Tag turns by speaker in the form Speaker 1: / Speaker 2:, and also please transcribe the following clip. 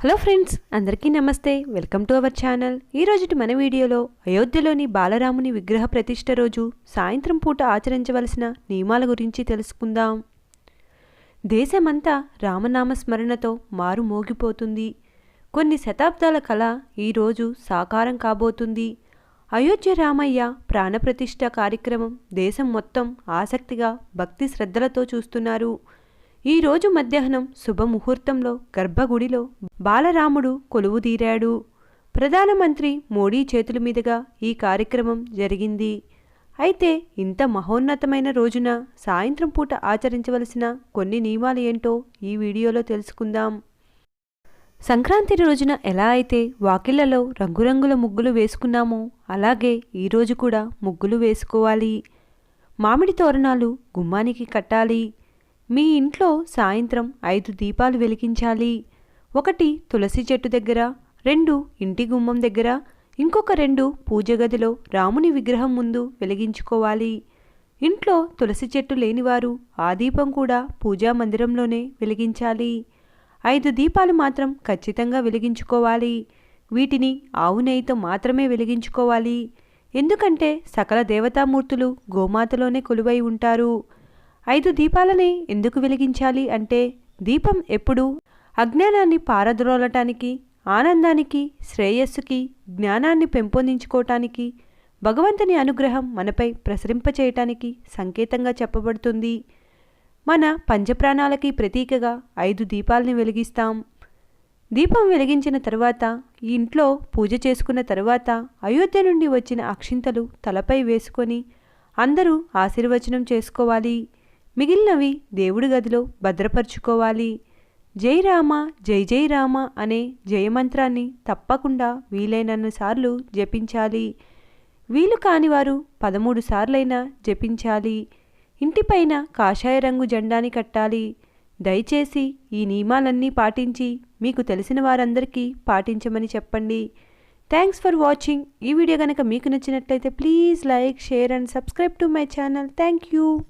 Speaker 1: Hello friends అందరికీ నమస్తే. Welcome to our channel. ఈరోజుటి మన వీడియోలో అయోధ్యలోని బాలరాముని విగ్రహ ప్రతిష్ట రోజు సాయంత్రం పూట ఆచరించవలసిన నియమాల గురించి తెలుసుకుందాం. దేశమంతా రామనామ స్మరణతో మారు మోగిపోతుంది. కొన్ని శతాబ్దాల కళ ఈరోజు సాకారం కాబోతుంది. అయోధ్య రామయ్య ప్రాణప్రతిష్ఠ కార్యక్రమం దేశం మొత్తం ఆసక్తిగా భక్తి శ్రద్ధలతో చూస్తున్నారు. ఈ రోజు మధ్యాహ్నం శుభముహూర్తంలో గర్భగుడిలో బాలరాముడు కొలువుదీరాడు ప్రధానమంత్రి మోడీ చేతుల మీదుగా ఈ కార్యక్రమం జరిగింది. అయితే ఇంత మహోన్నతమైన రోజున సాయంత్రం పూట ఆచరించవలసిన కొన్ని నియమాలు ఏంటో ఈ వీడియోలో తెలుసుకుందాం. సంక్రాంతి రోజున ఎలా అయితే వాకిళ్ళలో రంగురంగుల ముగ్గులు వేసుకున్నామో అలాగే ఈరోజు కూడా ముగ్గులు వేసుకోవాలి. మామిడి తోరణాలు గుమ్మానికి కట్టాలి. మీ ఇంట్లో సాయంత్రం ఐదు దీపాలు వెలిగించాలి. ఒకటి తులసి చెట్టు దగ్గర రెండు ఇంటి గుమ్మం దగ్గర ఇంకొక రెండు పూజ గదిలో రాముని విగ్రహం ముందు వెలిగించుకోవాలి. ఇంట్లో తులసి చెట్టు లేనివారు ఆ దీపం కూడా పూజా మందిరంలోనే వెలిగించాలి. ఐదు దీపాలు మాత్రం ఖచ్చితంగా వెలిగించుకోవాలి. వీటిని ఆవు నెయ్యితో మాత్రమే వెలిగించుకోవాలి. ఎందుకంటే సకల దేవతామూర్తులు గోమాతలోనే కొలువై ఉంటారు. ఐదు దీపాలని ఎందుకు వెలిగించాలి అంటే దీపం ఎప్పుడు? అజ్ఞానాన్ని పారద్రోలటానికి ఆనందానికి శ్రేయస్సుకి జ్ఞానాన్ని పెంపొందించుకోవటానికి భగవంతుని అనుగ్రహం మనపై ప్రసరింపచేయటానికి సంకేతంగా చెప్పబడుతుంది. మన పంచప్రాణాలకి ప్రతీకగా ఐదు దీపాలని వెలిగిస్తాం. దీపం వెలిగించిన తరువాత ఈ ఇంట్లో పూజ చేసుకున్న తరువాత అయోధ్య నుండి వచ్చిన అక్షింతలు తలపై వేసుకొని అందరూ ఆశీర్వచనం చేసుకోవాలి. మిగిలినవి దేవుడి గదిలో భద్రపరుచుకోవాలి. జై రామ జై జై రామ అనే జయమంత్రాన్ని తప్పకుండా వీలైనన్నిసార్లు జపించాలి. వీలు కానివారు పదమూడు సార్లైనా జపించాలి. ఇంటిపైన కాషాయ రంగు జెండాని కట్టాలి. దయచేసి ఈ నియమాలన్నీ పాటించి మీకు తెలిసిన వారందరికీ పాటించమని చెప్పండి. Thanks for watching. ఈ వీడియో కనుక మీకు నచ్చినట్లయితే please like share and subscribe to my channel. Thank you.